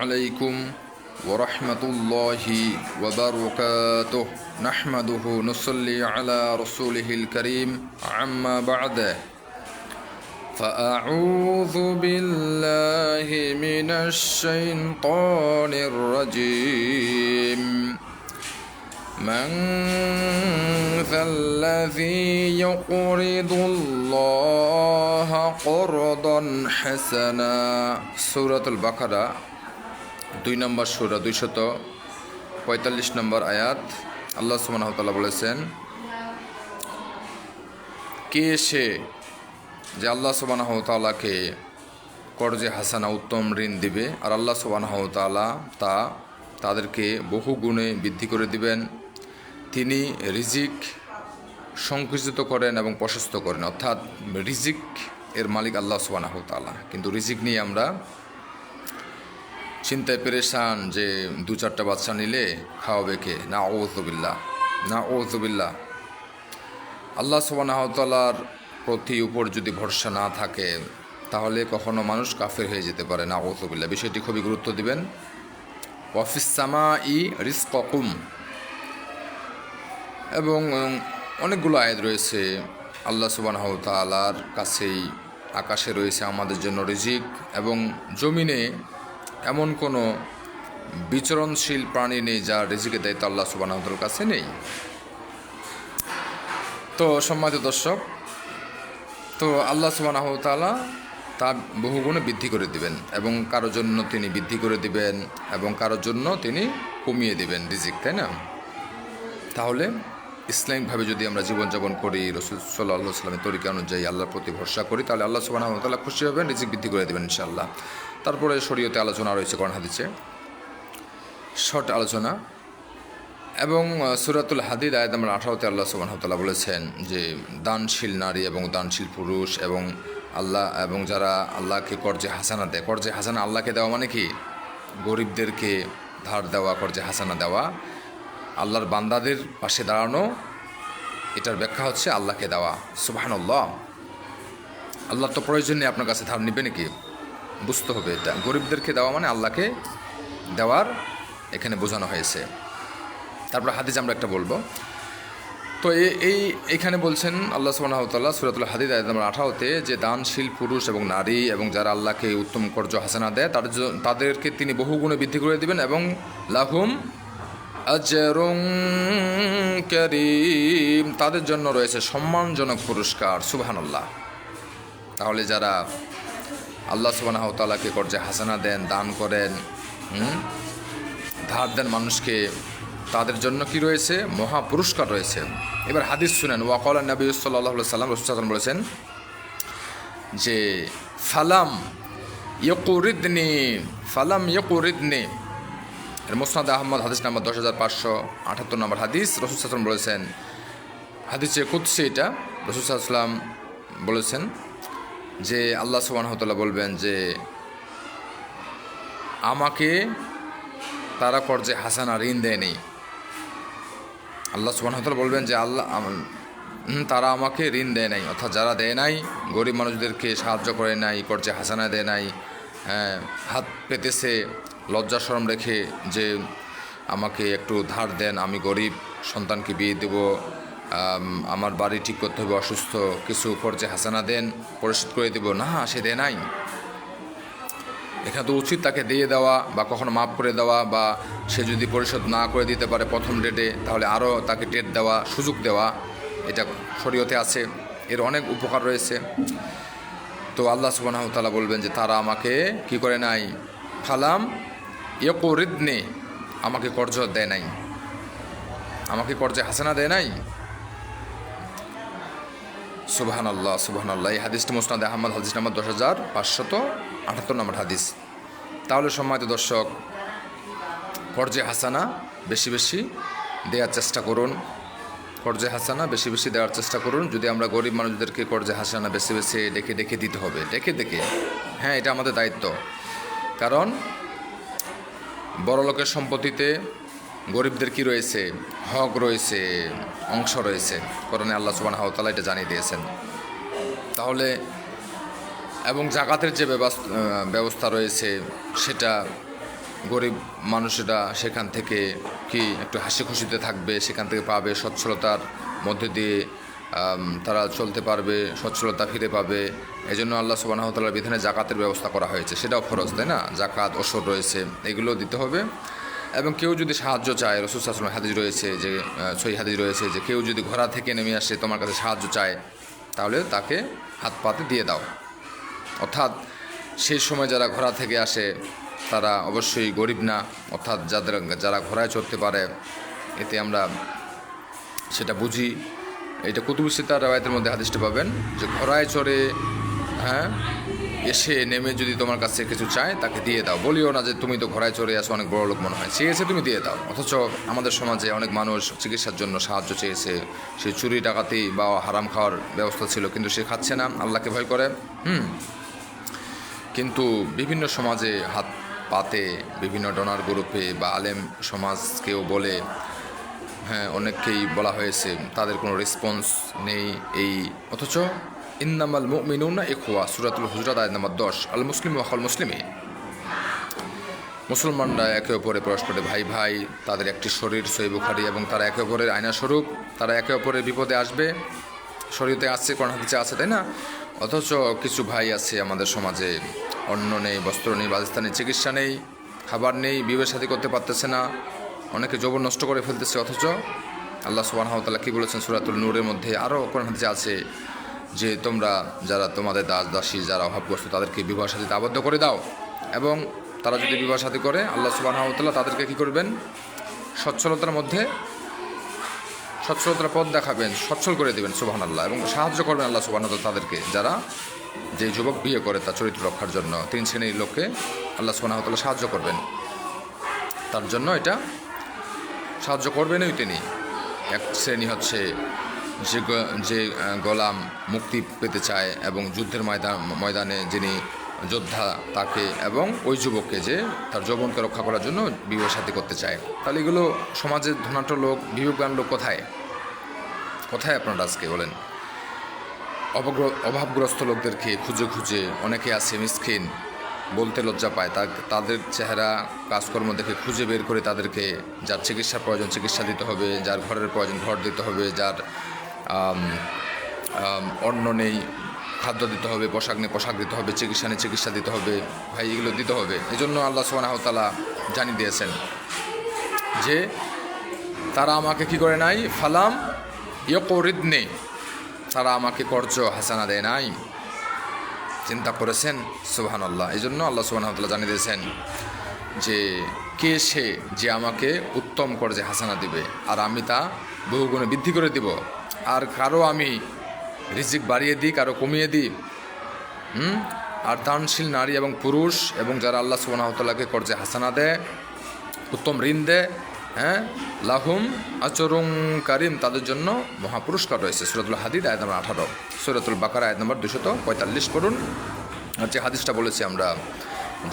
عليكم ورحمة الله وبركاته. نحمده نصلي على رسوله الكريم عما بعد. فأعوذ بالله من الشيطان الرجيم. من ذا الذي يقرض الله قرضا حسنا. سورة البقرة. দুই নম্বর সুরা দুইশত পঁয়তাল্লিশ নম্বর আয়াত। আল্লাহ সুবাহতাল্লাহ বলেছেন, কে সে যে আল্লাহ সুবাহ তালাকে কর্জে হাসানা উত্তম ঋণ দিবে আর আল্লাহ সুবাহ তালা তা তাদেরকে বহু গুণে বৃদ্ধি করে দিবেন? তিনি রিজিক সংকুচিত করেন এবং প্রশস্ত করেন। অর্থাৎ রিজিক এর মালিক আল্লাহ সুবাহ তালা কিন্তু রিজিক নিয়ে আমরা চিন্তায় পেরেশান যে দু চারটা বাচ্চা নিলে খাওয়াবে কে? না ওজবিল্লা না ওজবিল্লা আল্লাহ সুবাহতালার প্রতি উপর যদি ভরসা না থাকে, তাহলে কখনো মানুষ কাফের হয়ে যেতে পারে না ওজবিল্লা বিষয়টি খুবই গুরুত্ব দিবেন। ওয়াফিসামা ই রিসককুম এবং অনেকগুলো আয়াত রয়েছে, আল্লাহ সুবাহ কাছেই, আকাশে রয়েছে আমাদের জন্য রিজিক এবং জমিনে এমন কোনো বিচরণশীল প্রাণী নেই যার রিজিকের দায়িত্ব আল্লাহ সুবাহর কাছে নেই। তো সম্মানিত দর্শক, তো আল্লাহ সুবাহ তালা তা বহুগুণে বৃদ্ধি করে দিবেন এবং কারোর জন্য তিনি বৃদ্ধি করে দিবেন এবং কারোর জন্য তিনি কমিয়ে দিবেন রিজিক, তাই না? তাহলে ইসলামিকভাবে যদি আমরা জীবনযাপন করি, রসুল সাল্লাহ সাল্লামের তরিকা অনুযায়ী আল্লাহর প্রতি ভরসা করি, তাহলে আল্লাহ সুবাহ তাল্লাহ খুশি হবেন রিজিক বৃদ্ধি করে দেবেন ইনশাআল্লাহ। তারপরে শরীয়তে আলোচনা রয়েছে, কোরআন হাদিসে। শর্ট আলোচনা। এবং সুরাতুল হাদিদ, আয়াত নম্বর আঠারোতে আল্লাহ সুবাহতাল্লাহ বলেছেন যে, দানশীল নারী এবং দানশীল পুরুষ এবং আল্লাহ, এবং যারা আল্লাহকে কর্জে হাসানা দেয়, কর্জে হাসানা আল্লাহকে দেওয়া মানে কি? গরিবদেরকে ধার দেওয়া, কর্জে হাসানা দেওয়া। আল্লাহর বান্দাদের পাশে দাঁড়ানো এটার ব্যাখ্যা হচ্ছে আল্লাহকে দেওয়া। সুবাহান্লাহ আল্লাহ তো প্রয়োজন নেই আপনার কাছে ধার নিবে নাকি? বুঝতে হবে এটা। গরিবদেরকে দেওয়া মানে আল্লাহকে দেওয়ার এখানে বোঝানো হয়েছে। তারপর হাদিস আমরা একটা বলব। তো এই, এখানে বলছেন আল্লাহ সুবাহতাল্লাহ সুরাতুল হাদিদ আয়াত নম্বর আঠারোতে যে দানশীল পুরুষ এবং নারী এবং যারা আল্লাহকে উত্তম কর্য হাসানা দেয়, তাদের তাদেরকে তিনি বহু গুণে বৃদ্ধি করে দেবেন এবং লাহুম আজরুং করিম। তাদের জন্য রয়েছে সম্মানজনক পুরস্কার সুবাহান্লাহ তাহলে যারা আল্লাহ সুবাহ তালাকে কর্জে হাসানা দেন, দান করেন ধার দেন মানুষকে, তাদের জন্য কি রয়েছে? মহা পুরস্কার রয়েছে। এবার হাদিস শুনেন। ওয়াকল নবী সাল্লাহ সাল্লাম রসুল বলেছেন যে, ফালাম ইয়কুরিদনি ফালাম ইয়কুরিদনি। এর মোসনাদ আহমদ, হাদিস নাম্বার দশ হাজার পাঁচশো আঠাত্তর নম্বর হাদিস। রসুল সাল্লাম বলেছেন, হাদিসে কুৎসি এটা, রসুল সাল্লাম বলেছেন যে আল্লাহ সুবাহতাল্লাহ বলবেন যে, আমাকে তারা কর্জে হাসানা ঋণ দেয়নি আল্লাহ সুবাহতাল্লাহ বলবেন যে আল্লাহ তারা আমাকে ঋণ দেয় নাই, অর্থাৎ যারা দেয় নাই, গরিব মানুষদেরকে সাহায্য করে নাই কর্জে হাসানা দেয় নাই হ্যাঁ হাত পেতেছে লজ্জা সরম রেখে যে আমাকে একটু ধার দেন, আমি গরিব, সন্তানকে বিয়ে দেব আমার বাড়ি ঠিক করতে হবে, অসুস্থ, কিছু খরচে হাসানা দেন, পরিশোধ করে দেব। না, সে দেয় নাই। এখানে তো উচিত তাকে দিয়ে দেওয়া বা কখনো মাফ করে দেওয়া বা সে যদি পরিশোধ না করে দিতে পারে প্রথম ডেটে তাহলে আরও তাকে ডেট দেওয়া, সুযোগ দেওয়া, এটা শরীয়তে আছে। এর অনেক উপকার রয়েছে। তো আল্লাহ সুবাহতালা বলবেন যে, তারা আমাকে কি করে নাই? ফালাম ইয়করিদনে আমাকে কর্জ দেয় নাই। আমাকে কর্জে হাসানা দেয় নাই। সুবাহান আল্লাহ সুবাহান আল্লাহ এই হাদিসটি মোসনাদ আহমদ, হাদিস নাম্বার দশ হাজার পাঁচশত আঠাত্তর নম্বর হাদিস। তাহলে সম্মানিত দর্শক, কর্জে হাসানা বেশি বেশি দেওয়ার চেষ্টা করুন। কর্জে হাসানা বেশি বেশি দেওয়ার চেষ্টা করুন। যদি আমরা গরিব মানুষদেরকে কর্জে হাসানা বেশি বেশি ডেকে ডেকে দিতে হবে। ডেকে ডেকে। হ্যাঁ এটা আমাদের দায়িত্ব। কারণ বড় লোকের সম্পত্তিতে গরিবদের কি রয়েছে? হক রয়েছে, অংশ রয়েছে। করণে আল্লাহ সুবান হাওতালা এটা জানিয়ে দিয়েছেন। তাহলে এবং জাকাতের যে ব্যবস্থা রয়েছে, সেটা গরিব মানুষেরা সেখান থেকে কি একটু হাসি খুশিতে থাকবে, সেখান থেকে পাবে সচ্ছলতার মধ্যে দিয়ে তারা চলতে পারবে, সচ্ছলতা ফিরে পাবে। এই জন্য আল্লাহ সুবাহতালার বিধানে জাকাতের ব্যবস্থা করা হয়েছে। সেটাও ফরজ, তাই না? জাকাত ওসর রয়েছে এগুলো দিতে হবে। এবং কেউ যদি সাহায্য চায়, রসুল আসলাম হাদিস রয়েছে যে সই হাদিস রয়েছে যে, কেউ যদি ঘোড়া থেকে নেমে আসে, তোমার কাছে সাহায্য চায় তাহলে তাকে হাত পাতে দিয়ে দাও। অর্থাৎ সেই সময় যারা ঘোড়া থেকে আসে, তারা অবশ্যই গরিব না। অর্থাৎ যাদের, যারা ঘোড়ায় চড়তে পারে, এতে আমরা সেটা বুঝি। এটা কুতুবুসিতার রায়তের মধ্যে হাদিসটা পাবেন যে ঘোড়ায় চড়ে হ্যাঁ এসে নেমে যদি তোমার কাছে কিছু চায় তাকে দিয়ে দাও। বলিও না যে তুমি তো ঘোড়ায় চড়ে আসো অনেক বড় লোক মনে হয়। চেয়েছে তুমি দিয়ে দাও। অথচ আমাদের সমাজে অনেক মানুষ চিকিৎসার জন্য সাহায্য চেয়েছে। সে চুরি, ডাকাতি বা হারাম খাওয়ার ব্যবস্থা ছিল, কিন্তু সে খাচ্ছে না। আল্লাহকে ভয় করে। হুম। কিন্তু বিভিন্ন সমাজে হাত পাতে বিভিন্ন ডোনার গ্রুপে বা আলেম সমাজকেও বলে হ্যাঁ অনেককেই বলা হয়েছে, তাদের কোনো রেসপন্স নেই এই। অথচ ইন্নামাল মুমিনুনা ইখওয়া, সুরাতুল হুজরাত, আয়াত নাম্বার দশ, আল মুসলিম ওয়াখাল মুসলিমে। মুসলমানরা একে অপরে পরস্পরে ভাই ভাই, তাদের একটি শরীর সই বুখারি এবং তারা একে অপরের আয়না স্বরূপ তারা একে অপরের বিপদে আসবে। শরীরতে কোন হাদিসে আছে, তাই না? অথচ কিছু ভাই আছে আমাদের সমাজে, অন্ন নেই, বস্ত্র নেই বালিস্তানে চিকিৎসা নেই, খাবার নেই বিবের সাথে করতে পারতেছে না। অনেকে যৌবন নষ্ট করে ফেলতেছে, অথচ আল্লাহ সুবাহতাল্লাহ কী বলেছেন? সুরাতুল নূরের মধ্যে আরও কোন হাদিসে আছে যে, তোমরা যারা তোমাদের দাস দাসী যারা অভাবগ্রস্ত, তাদেরকে বিবাহ সাথীতে আবদ্ধ করে দাও। এবং তারা যদি বিবাহ সাথী করে, আল্লাহ সুবাহতাল্লাহ তাদেরকে কী করবেন? সচ্ছলতার মধ্যে সচ্ছলতার পথ দেখাবেন, সচ্ছল করে দেবেন সুবাহান আল্লাহ এবং সাহায্য করবেন আল্লাহ সুবাহ তাদেরকে, যারা যে যুবক বিয়ে করে তার চরিত্র রক্ষার জন্য। তিন শ্রেণির লোককে আল্লাহ সুবাহতাল্লাহ সাহায্য করবেন। তার জন্য এটা সাহায্য করবেনই তিনি। এক শ্রেণি হচ্ছে যে যে গোলাম মুক্তি পেতে চায় এবং যুদ্ধের ময়দান, ময়দানে যিনি যোদ্ধা তাকে এবং ওই যুবককে যে তার যৌবনকে রক্ষা করার জন্য বিবাহ সাথী করতে চায়। তাহলে এগুলো সমাজের ধনাঢ্য লোক, বিবেকবান লোক কোথায়? কোথায় আপনারা আজকে বলেন? অভাবগ্রস্ত লোকদেরকে খুঁজে খুঁজে অনেকে আছে মিসকিন বলতে লজ্জা পায়। তা তাদের চেহারা, কাজকর্ম দেখে খুঁজে বের করে তাদেরকে যার চিকিৎসা প্রয়োজন চিকিৎসা দিতে হবে, যার ঘরের প্রয়োজন ঘর দিতে হবে, যার অন্ন নেই, খাদ্য দিতে হবে, পোশাক নেই, পোশাক দিতে হবে, চিকিৎসা নেই, চিকিৎসা দিতে হবে, ভাই, এগুলো দিতে হবে। এই জন্য আল্লাহ সুবাহতালা জানিয়ে দিয়েছেন যে, তারা আমাকে কি করে নাই? ফালাম ইয়করিদনে, তারা আমাকে কর্জ হাসানা দেয় নাই। চিন্তা করেছেন? সুবাহান আল্লাহ এই জন্য আল্লাহ সুবাহ জানিয়ে দিয়েছেন যে, কে সে যে আমাকে উত্তম কর্জে হাসানা দিবে, আর আমি তা বহুগুণে বৃদ্ধি করে দিব, আর কারও আমি রিজিক বাড়িয়ে দিই কারও কমিয়ে দিই হুম? আর দানশীল নারী এবং পুরুষ এবং যারা আল্লাহ সুবাহতাল্লাহকে কর্জে হাসানা দেয়, উত্তম ঋণ দেয় হ্যাঁ? লাহুম আচরং কারিম তাদের জন্য মহাপুরস্কার রয়েছে। সুরতুল হাদিদ, আয়াত নম্বর আঠারো। সুরতুল বাকার, আয়াত নম্বর দুশত পঁয়তাল্লিশ পড়ুন। আর যে হাদিসটা বলেছি আমরা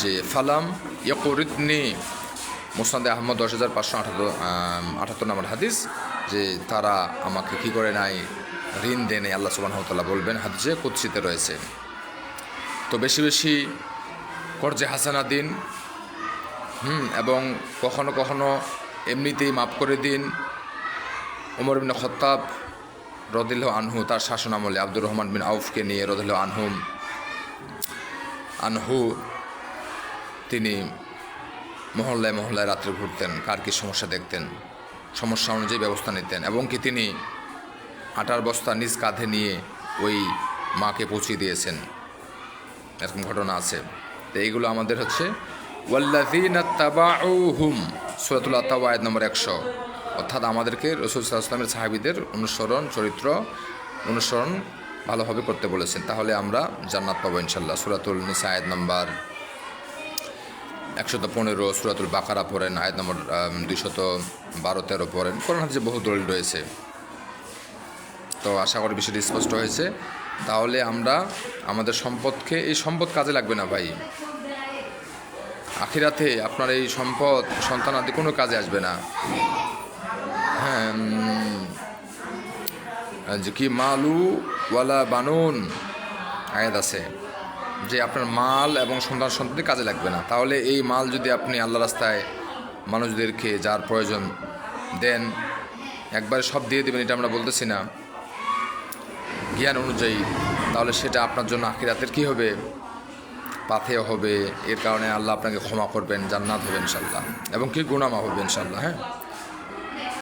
যে, ফালাম ইয়করিদনি, মুসনাদে আহমদ দশ হাজার পাঁচশো আঠাত্তর আটাত্তর নম্বর হাদিস, যে তারা আমাকে কি করে নাই, ঋণ দেনে আল্লাহ সুবাহতাল্লাহ বলবেন, হাদিসে কুৎসিতে রয়েছে। তো বেশি বেশি কর্জে হাসানা দিন হুম, এবং কখনো কখনো এমনিতেই মাফ করে দিন। উমর বিন খত্তাব রদিল আনহু, তার শাসন আমলে আব্দুর রহমান বিন আউফকে নিয়ে রদিল আনহুম আনহু তিনি মহল্লায় মহল্লায় রাত্রে ঘুরতেন, কার কী সমস্যা দেখতেন, সমস্যা অনুযায়ী ব্যবস্থা নিতেন এবং কি তিনি আটার বস্তা নিজ কাঁধে নিয়ে ওই মাকে পৌঁছিয়ে দিয়েছেন। এরকম ঘটনা আছে। তো এইগুলো আমাদের হচ্ছে, ওয়াল্লাযীনা তাবাউহুম সূরাতুল আতাওয়া আয়াত নম্বর একশো। অর্থাৎ আমাদেরকে রসুল সাল্লামের সাহাবীদের অনুসরণ, চরিত্র অনুসরণ ভালোভাবে করতে বলেছেন। তাহলে আমরা জান্নাত পাবো ইনশাল্লাহ সুরাতুল নিসা আয়াত নম্বর একশত পনেরো, সুরাতুল বাকারা পড়েন, আয়াত নম্বর দুইশত বারো, তেরো পড়েন। কোরআন হাদিসে বহু দলিল রয়েছে। তো আশা করি বিষয়টি স্পষ্ট হয়েছে। তাহলে আমরা আমাদের সম্পদকে, এই সম্পদ কাজে লাগবে না ভাই। আখিরাতে আপনার এই সম্পদ সন্তানাদি কোনো কাজে আসবে না। হ্যাঁ যে কি মালু ওয়ালা বানুন? আয়াত আছে যে আপনার মাল এবং সন্তান সন্ততি কাজে লাগবে না। তাহলে এই মাল যদি আপনি আল্লাহ রাস্তায় মানুষদেরকে যার প্রয়োজন দেন, একবারে সব দিয়ে দেবেন, এটা আমরা বলতেছি না। জ্ঞান অনুযায়ী, তাহলে সেটা আপনার জন্য আখিরাতের কী হবে? পাথেয় হবে, এর কারণে আল্লাহ আপনাকে ক্ষমা করবেন, জান্নাত হবে ইনশাল্লাহ এবং কি গুণামা হবে ইনশাল্লাহ হ্যাঁ?